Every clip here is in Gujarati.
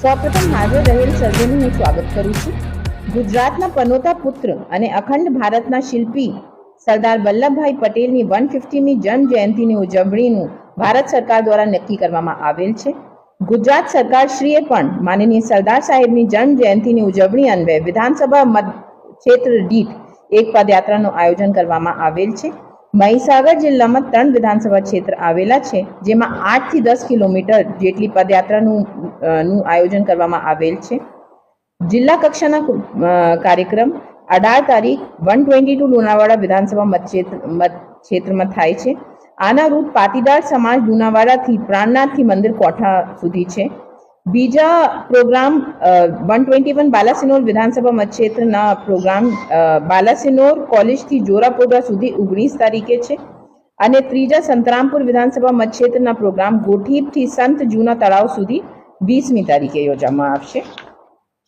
સૌપ્રથમ હાજર રહેલ સર્જનનું સ્વાગત કરું છું ગુજરાતના પનોતા પુત્ર અને અખંડ ભારતના શિલ્પી સરદાર વલ્લભભાઈ પટેલની વન ફિફ્ટીમી જન્મ જયંતિની ઉજવણીનું ભારત સરકાર દ્વારા નક્કી કરવામાં આવેલ છે. ગુજરાત સરકારશ્રીએ પણ માનનીય સરદાર સાહેબની જન્મ જયંતિની ઉજવણી અન્વયે વિધાનસભા ક્ષેત્ર દીઠ એક પદયાત્રાનું આયોજન કરવામાં આવેલ છે. મહીસાગર જિલ્લામાં ત્રણ વિધાનસભા ક્ષેત્ર આવેલા છે, જેમાં આઠથી દસ કિલોમીટર જેટલી પદયાત્રાનું આયોજન કરવામાં આવેલ છે. જિલ્લા કક્ષાના કાર્યક્રમ અઢાર તારીખ વન ટ્વેન્ટી ટુ લુણાવાડા વિધાનસભા મતક્ષેત્ર મત ક્ષેત્રમાં થાય છે. આના રૂટ પાટીદાર સમાજ લુણાવાડાથી પ્રાણનાથથી મંદિર કોઠા સુધી છે. બીજા program one twenty one Balasinor વિધાનસભા મતક્ષેત્રના પ્રોગ્રામ બાલાસિનોર કોલેજથી જોરાપોડા સુધી ઓગણીસ તારીખે છે. અને ત્રીજા સંતરામપુર વિધાનસભા મતક્ષેત્રના પ્રોગ્રામ ગોઠીપથી સંત જૂના તળાવ સુધી વીસમી તારીખે યોજવામાં આવશે.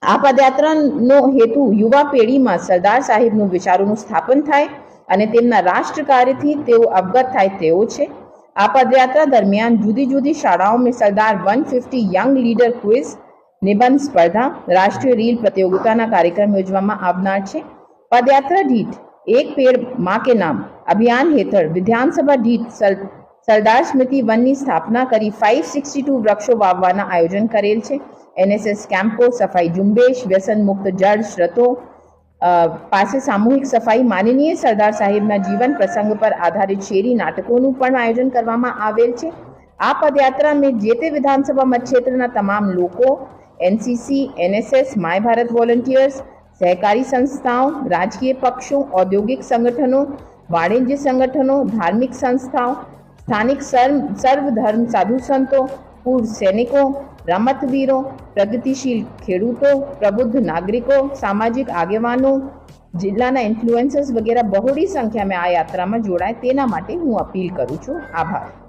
આ પદયાત્રાનો હેતુ યુવા પેઢીમાં સરદાર સાહેબનું વિચારોનું સ્થાપન થાય અને તેમના રાષ્ટ્ર કાર્યથી તેઓ અવગત થાય તેવો છે. આ પદયાત્રા દરમિયાન જુદી જુદી શાળાઓમાં Sardar one fifty young leader quiz, નિબંધ સ્પર્ધા, રાષ્ટ્રીય રીલ પ્રતિયોગિતાના કાર્યક્રમ યોજવામાં આવનાર છે. પદયાત્રા દીઠ એક પેડ મા કે નામ અભિયાન હેઠળ વિધાનસભા દીઠ સર- સરદાર સ્મૃતિ વનની સ્થાપના કરી ફાઇવ સિક્સટી ટુ વૃક્ષો વાવવાના આયોજન કરેલ છે. એનએસએસ કેમ્પો, સફાઈ ઝુંબેશ, વ્યસન મુક્ત જળ શ્રતો પાસે સામૂહિક સફાઈ માનનીય સરદાર સાહેબના જીવન પ્રસંગ પર આધારિત શેરી નાટકોનું પણ આયોજન કરવામાં આવેલ છે. આ પદયાત્રામાં જે તે વિધાનસભા મતક્ષેત્રના તમામ લોકો, NCC, NSS, my Bharat volunteers, સહકારી સંસ્થાઓ, રાજકીય પક્ષો, ઔદ્યોગિક સંગઠનો, વાણિજ્ય સંગઠનો, ધાર્મિક સંસ્થાઓ, સ્થાનિક સર્વ ધર્મ સાધુ સંતો પૂર્વ સૈનિકો, રમતવીરો, પ્રગતિશીલ ખેડૂતો, પ્રબુદ્ધ નાગરિકો, સામાજિક આગેવાનો, જિલ્લાના ઇન્ફ્લુએન્સર્સ વગેરે બહોળી સંખ્યામાં આ યાત્રામાં જોડાય તેના માટે હું અપીલ કરું છું. આભાર.